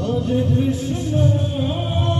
Hare Krishna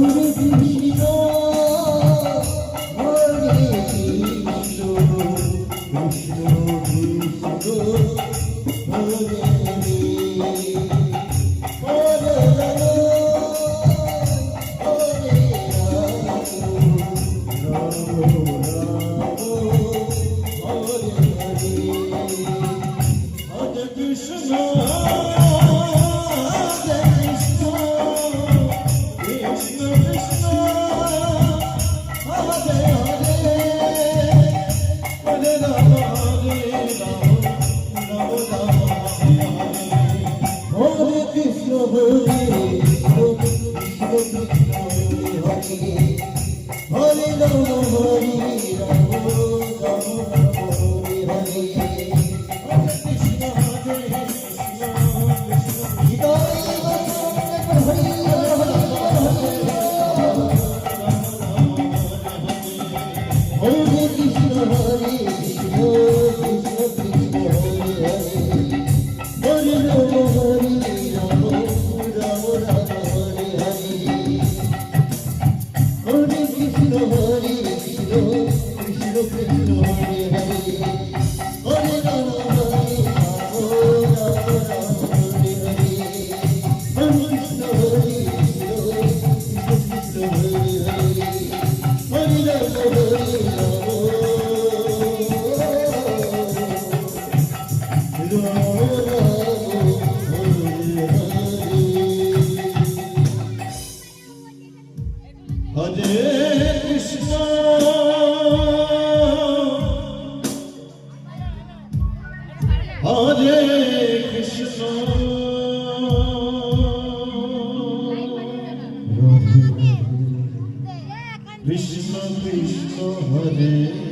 れで হরি হরি Hari Hare Krishna. Hare Krishna. Krishna Krishna Hare